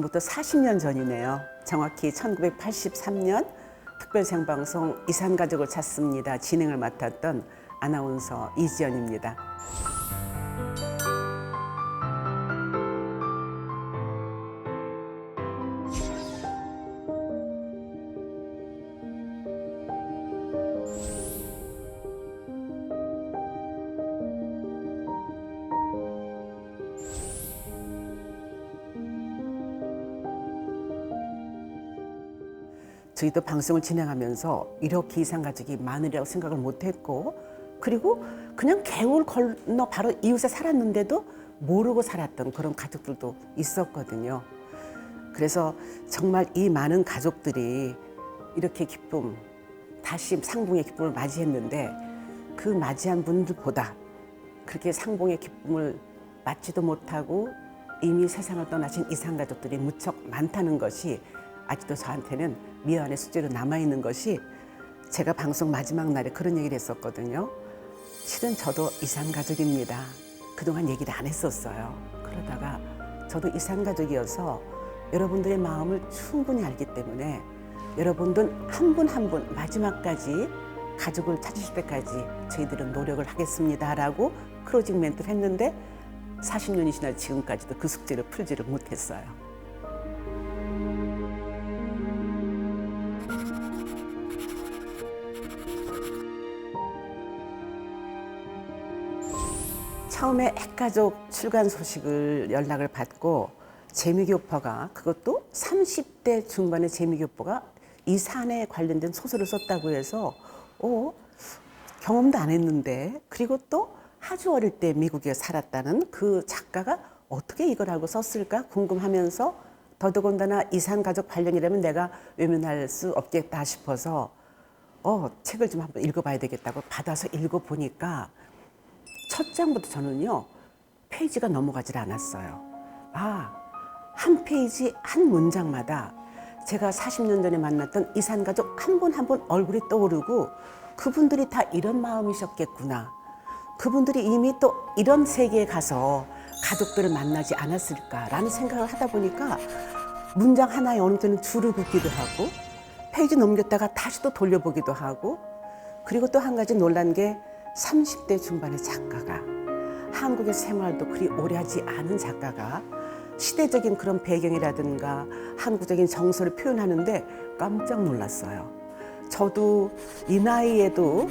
지금부터 40년 전이네요. 정확히 1983년 특별생방송 이산가족을 찾습니다. 진행을 맡았던 아나운서 이지연입니다. 저희도 방송을 진행하면서 이렇게 이산가족이 많으리라고 생각을 못했고 그리고 그냥 개울 건너 바로 이웃에 살았는데도 모르고 살았던 그런 가족들도 있었거든요. 그래서 정말 이 많은 가족들이 이렇게 기쁨, 다시 상봉의 기쁨을 맞이했는데 그 맞이한 분들보다 그렇게 상봉의 기쁨을 맞지도 못하고 이미 세상을 떠나신 이산 가족들이 무척 많다는 것이 아직도 저한테는 미안의 숙제로 남아 있는 것이 제가 방송 마지막 날에 그런 얘기를 했었거든요. 실은 저도 이산 가족입니다. 그동안 얘기를 안 했었어요. 그러다가 저도 이산 가족이어서 여러분들의 마음을 충분히 알기 때문에 여러분들 한 분 한 분 마지막까지 가족을 찾으실 때까지 저희들은 노력을 하겠습니다라고 크로징 멘트를 했는데 40년이 지나 지금까지도 그 숙제를 풀지를 못했어요. 처음에 핵가족 출간 소식을 연락을 받고 재미기 오빠가 그것도 30대 중반의 재미기 오빠가 이 산에 관련된 소설을 썼다고 해서 어 경험도 안 했는데 그리고 또 아주 어릴 때 미국에 살았다는 그 작가가 어떻게 이걸 알고 썼을까 궁금하면서 더더군다나 이산 가족 관련이라면 내가 외면할 수 없겠다 싶어서 어 책을 좀 한번 읽어봐야 되겠다고 받아서 읽어보니까 첫 장부터 저는요 페이지가 넘어가질 않았어요. 아, 한 페이지 한 문장마다 제가 40년 전에 만났던 이산 가족 한 분 한 분 얼굴이 떠오르고 그분들이 다 이런 마음이셨겠구나. 그분들이 이미 또 이런 세계에 가서 가족들을 만나지 않았을까라는 생각을 하다 보니까 문장 하나에 어느 때는 줄을 긋기도 하고 페이지 넘겼다가 다시 또 돌려보기도 하고 그리고 또 한 가지 놀란 게 30대 중반의 작가가 한국의 생활도 그리 오래 하지 않은 작가가 시대적인 그런 배경이라든가 한국적인 정서를 표현하는데 깜짝 놀랐어요. 저도 이 나이에도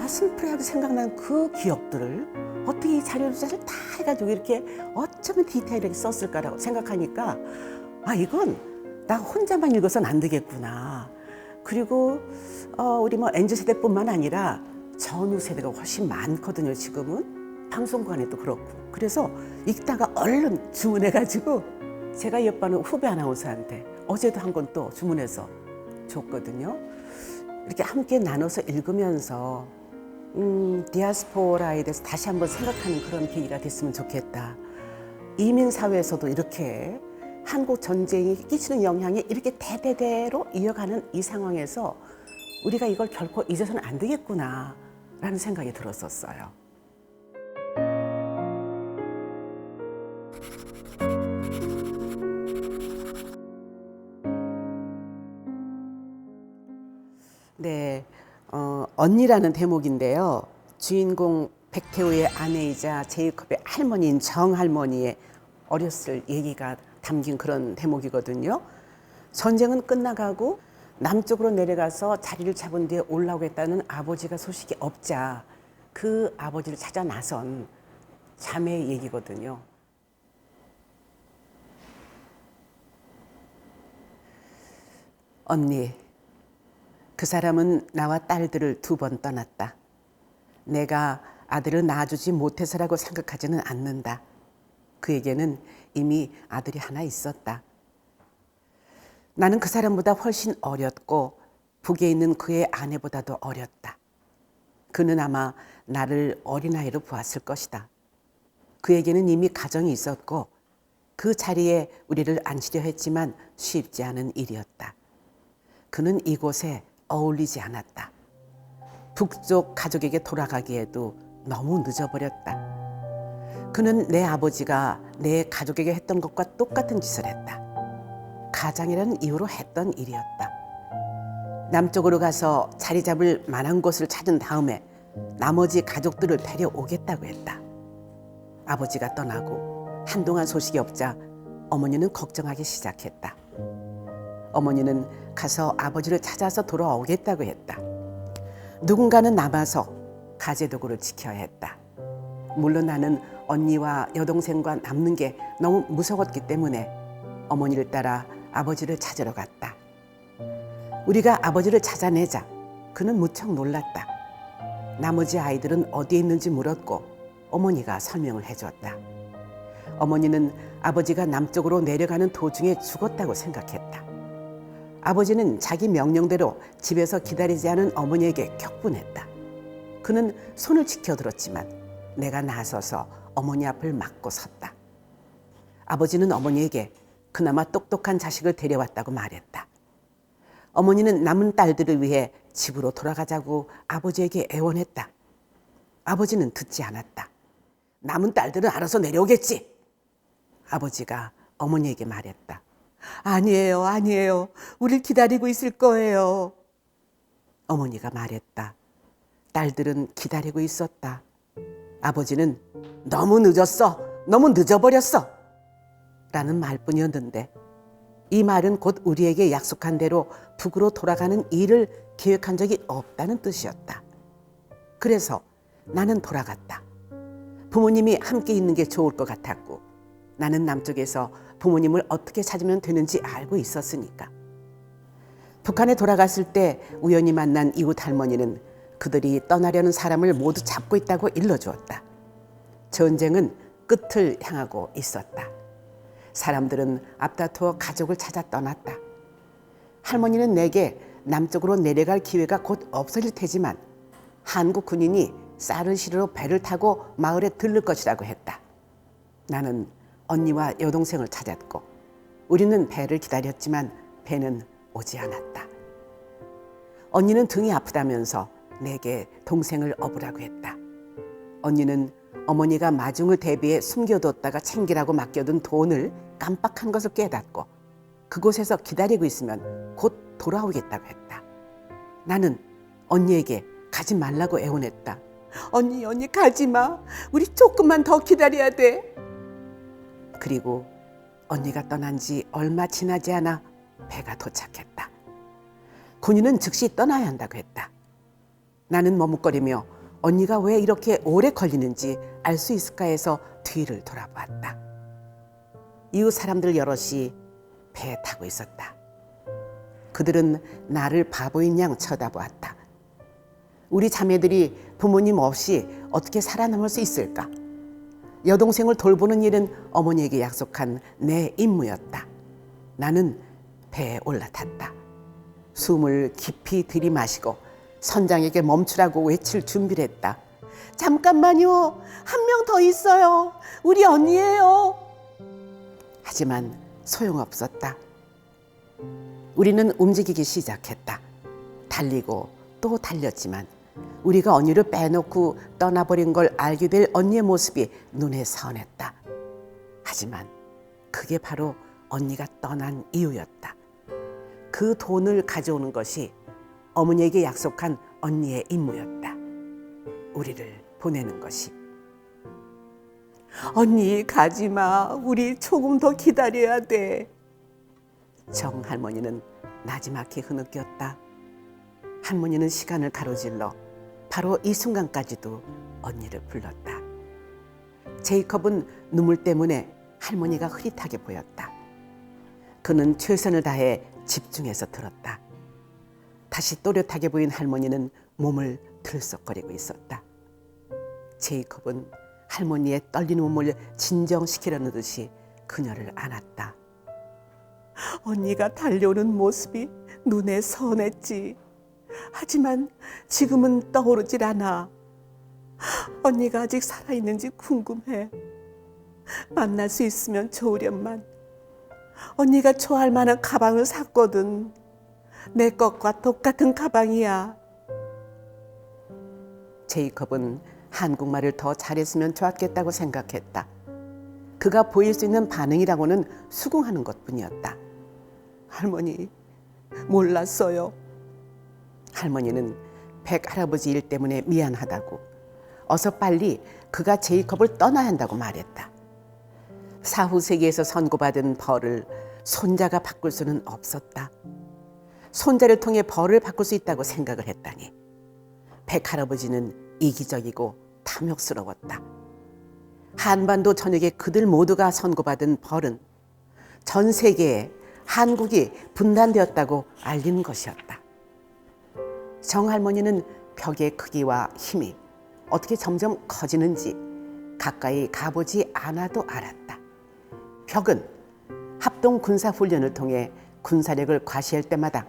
아, 심플하게 생각나는 그 기억들을 어떻게 이 자료 조사를 다 해가지고 이렇게 어쩌면 디테일하게 썼을까라고 생각하니까 아 이건 나 혼자만 읽어서는 안 되겠구나. 그리고 어, 우리 뭐 엔즈 세대뿐만 아니라 전후 세대가 훨씬 많거든요. 지금은 방송관에도 그렇고 그래서 읽다가 얼른 주문해가지고 제가 이 오빠는 후배 아나운서한테 어제도 한 권 또 주문해서 줬거든요. 이렇게 함께 나눠서 읽으면서 음, 디아스포라에 대해서 다시 한번 생각하는 그런 계기가 됐으면 좋겠다. 이민 사회에서도 이렇게 한국 전쟁이 끼치는 영향이 이렇게 대대대로 이어가는 이 상황에서 우리가 이걸 결코 잊어서는 안 되겠구나 라는 생각이 들었었어요. 네, 어, 언니라는 대목인데요. 주인공 백태우의 아내이자 제이콥의 할머니인 정할머니의 어렸을 얘기가 담긴 그런 대목이거든요. 전쟁은 끝나가고 남쪽으로 내려가서 자리를 잡은 뒤에 올라오겠다는 아버지가 소식이 없자 그 아버지를 찾아 나선 자매의 얘기거든요. 언니, 그 사람은 나와 딸들을 두 번 떠났다. 내가 아들을 낳아주지 못해서라고 생각하지는 않는다. 그에게는 이미 아들이 하나 있었다. 나는 그 사람보다 훨씬 어렸고 북에 있는 그의 아내보다도 어렸다. 그는 아마 나를 어린아이로 보았을 것이다. 그에게는 이미 가정이 있었고 그 자리에 우리를 앉히려 했지만 쉽지 않은 일이었다. 그는 이곳에 어울리지 않았다. 북쪽 가족에게 돌아가기에도 너무 늦어버렸다. 그는 내 아버지가 내 가족에게 했던 것과 똑같은 짓을 했다. 가장이라는 이유로 했던 일이었다. 남쪽으로 가서 자리 잡을 만한 곳을 찾은 다음에 나머지 가족들을 데려오겠다고 했다. 아버지가 떠나고 한동안 소식이 없자 어머니는 걱정하기 시작했다. 어머니는 가서 아버지를 찾아서 돌아오겠다고 했다. 누군가는 남아서 가재도구를 지켜야 했다. 물론 나는 언니와 여동생과 남는 게 너무 무서웠기 때문에 어머니를 따라 아버지를 찾으러 갔다. 우리가 아버지를 찾아내자 그는 무척 놀랐다. 나머지 아이들은 어디에 있는지 물었고 어머니가 설명을 해주었다. 어머니는 아버지가 남쪽으로 내려가는 도중에 죽었다고 생각했다. 아버지는 자기 명령대로 집에서 기다리지 않은 어머니에게 격분했다. 그는 손을 지켜들었지만 내가 나서서 어머니 앞을 막고 섰다. 아버지는 어머니에게 그나마 똑똑한 자식을 데려왔다고 말했다. 어머니는 남은 딸들을 위해 집으로 돌아가자고 아버지에게 애원했다. 아버지는 듣지 않았다. 남은 딸들은 알아서 내려오겠지. 아버지가 어머니에게 말했다. 아니에요, 아니에요. 우릴 기다리고 있을 거예요. 어머니가 말했다. 딸들은 기다리고 있었다. 아버지는 너무 늦었어. 너무 늦어버렸어. 라는 말뿐이었는데 이 말은 곧 우리에게 약속한 대로 북으로 돌아가는 일을 계획한 적이 없다는 뜻이었다. 그래서 나는 돌아갔다. 부모님이 함께 있는 게 좋을 것 같았고 나는 남쪽에서 부모님을 어떻게 찾으면 되는지 알고 있었으니까. 북한에 돌아갔을 때 우연히 만난 이웃 할머니는 그들이 떠나려는 사람을 모두 잡고 있다고 일러주었다. 전쟁은 끝을 향하고 있었다. 사람들은 앞다투어 가족을 찾아 떠났다. 할머니는 내게 남쪽으로 내려갈 기회가 곧 없어질 테지만 한국 군인이 쌀을 실으러 배를 타고 마을에 들를 것이라고 했다. 나는 언니와 여동생을 찾았고 우리는 배를 기다렸지만 배는 오지 않았다. 언니는 등이 아프다면서 내게 동생을 업으라고 했다. 언니는 어머니가 마중을 대비해 숨겨뒀다가 챙기라고 맡겨둔 돈을 깜빡한 것을 깨닫고 그곳에서 기다리고 있으면 곧 돌아오겠다고 했다. 나는 언니에게 가지 말라고 애원했다. 언니, 언니 가지 마. 우리 조금만 더 기다려야 돼. 그리고 언니가 떠난 지 얼마 지나지 않아 배가 도착했다. 군인은 즉시 떠나야 한다고 했다. 나는 머뭇거리며 언니가 왜 이렇게 오래 걸리는지 알 수 있을까 해서 뒤를 돌아보았다. 이웃 사람들 여럿이 배에 타고 있었다. 그들은 나를 바보인 양 쳐다보았다. 우리 자매들이 부모님 없이 어떻게 살아남을 수 있을까? 여동생을 돌보는 일은 어머니에게 약속한 내 임무였다. 나는 배에 올라탔다. 숨을 깊이 들이마시고 선장에게 멈추라고 외칠 준비를 했다. 잠깐만요. 한 명 더 있어요. 우리 언니예요. 하지만 소용없었다. 우리는 움직이기 시작했다. 달리고 또 달렸지만 우리가 언니를 빼놓고 떠나버린 걸 알게 될 언니의 모습이 눈에 선했다. 하지만 그게 바로 언니가 떠난 이유였다. 그 돈을 가져오는 것이 어머니에게 약속한 언니의 임무였다. 우리를 보내는 것이. 언니 가지 마. 우리 조금 더 기다려야 돼. 정 할머니는 나지막히 흐느꼈다. 할머니는 시간을 가로질러 바로 이 순간까지도 언니를 불렀다. 제이컵은 눈물 때문에 할머니가 흐릿하게 보였다. 그는 최선을 다해 집중해서 들었다. 다시 또렷하게 보인 할머니는 몸을 들썩거리고 있었다. 제이컵은 할머니의 떨리는 몸을 진정시키려는 듯이 그녀를 안았다. 언니가 달려오는 모습이 눈에 선했지. 하지만 지금은 떠오르질 않아. 언니가 아직 살아있는지 궁금해. 만날 수 있으면 좋으련만. 언니가 좋아할 만한 가방을 샀거든. 내 것과 똑같은 가방이야. 제이컵은 한국말을 더 잘했으면 좋았겠다고 생각했다. 그가 보일 수 있는 반응이라고는 수긍하는 것 뿐이었다. 할머니, 몰랐어요. 할머니는 백 할아버지 일 때문에 미안하다고 어서 빨리 그가 제이컵을 떠나야 한다고 말했다. 사후 세계에서 선고받은 벌을 손자가 바꿀 수는 없었다. 손자를 통해 벌을 바꿀 수 있다고 생각을 했다니 백 할아버지는 이기적이고 탐욕스러웠다. 한반도 전역의 그들 모두가 선고받은 벌은 전 세계에 한국이 분단되었다고 알리는 것이었다. 정 할머니는 벽의 크기와 힘이 어떻게 점점 커지는지 가까이 가보지 않아도 알았다. 벽은 합동 군사 훈련을 통해 군사력을 과시할 때마다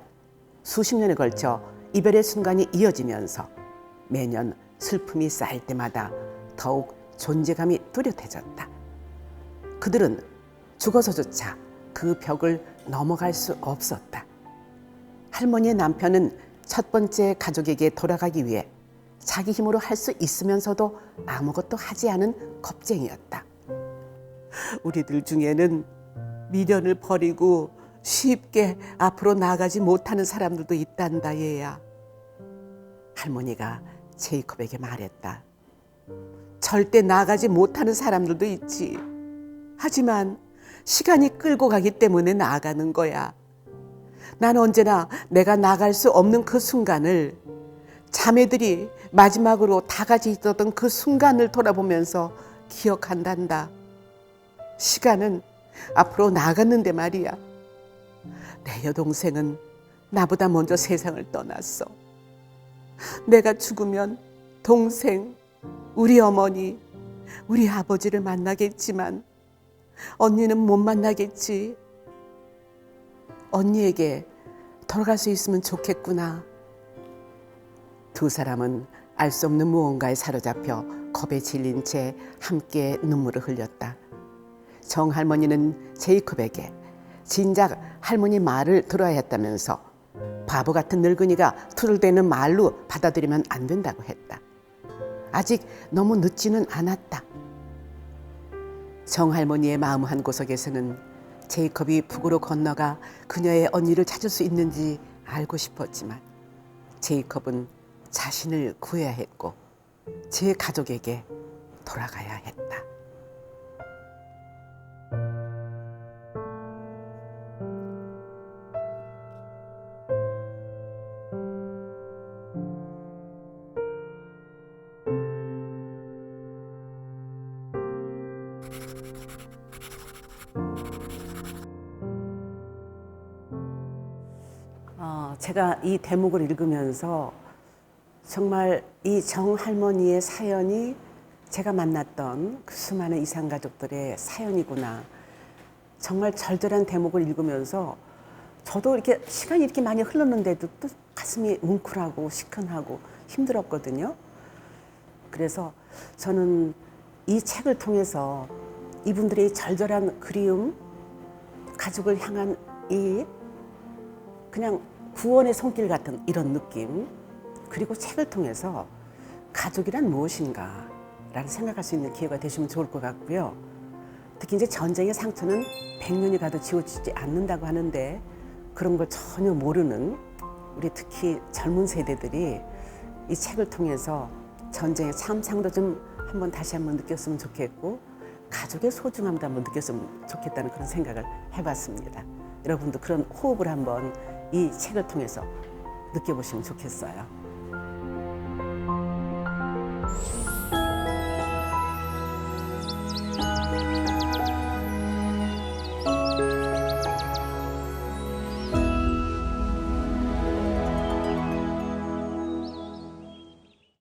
수십 년에 걸쳐 이별의 순간이 이어지면서 매년 슬픔이 쌓일 때마다 더욱 존재감이 뚜렷해졌다. 그들은 죽어서조차 그 벽을 넘어갈 수 없었다. 할머니의 남편은 첫 번째 가족에게 돌아가기 위해 자기 힘으로 할 수 있으면서도 아무것도 하지 않은 겁쟁이였다. 우리들 중에는 미련을 버리고 쉽게 앞으로 나가지 못하는 사람들도 있단다 얘야. 할머니가 제이콥에게 말했다. 절대 나가지 못하는 사람들도 있지. 하지만 시간이 끌고 가기 때문에 나가는 거야. 난 언제나 내가 나갈 수 없는 그 순간을 자매들이 마지막으로 다 같이 있었던 그 순간을 돌아보면서 기억한단다. 시간은 앞으로 나갔는데 말이야. 내 여동생은 나보다 먼저 세상을 떠났어. 내가 죽으면 동생, 우리 어머니, 우리 아버지를 만나겠지만 언니는 못 만나겠지. 언니에게 돌아갈 수 있으면 좋겠구나. 두 사람은 알 수 없는 무언가에 사로잡혀 겁에 질린 채 함께 눈물을 흘렸다. 정 할머니는 제이콥에게 진작 할머니 말을 들어야 했다면서 바보 같은 늙은이가 투덜대는 말로 받아들이면 안 된다고 했다. 아직 너무 늦지는 않았다. 정 할머니의 마음 한 구석에서는 제이콥이 북으로 건너가 그녀의 언니를 찾을 수 있는지 알고 싶었지만 제이콥은 자신을 구해야 했고 제 가족에게 돌아가야 했다. 제가 이 대목을 읽으면서 정말 이 정 할머니의 사연이 제가 만났던 그 수많은 이상 가족들의 사연이구나. 정말 절절한 대목을 읽으면서 저도 이렇게 시간이 이렇게 많이 흘렀는데도 또 가슴이 뭉클하고 시큰하고 힘들었거든요. 그래서 저는 이 책을 통해서 이분들의 절절한 그리움, 가족을 향한 이 그냥 구원의 손길 같은 이런 느낌 그리고 책을 통해서 가족이란 무엇인가 라는 생각할 수 있는 기회가 되시면 좋을 것 같고요. 특히 이제 전쟁의 상처는 100년이 가도 지워지지 않는다고 하는데 그런 걸 전혀 모르는 우리 특히 젊은 세대들이 이 책을 통해서 전쟁의 참상도 좀 한번 다시 한번 느꼈으면 좋겠고 가족의 소중함도 한번 느꼈으면 좋겠다는 그런 생각을 해봤습니다. 여러분도 그런 호흡을 한번 이 책을 통해서 느껴보시면 좋겠어요.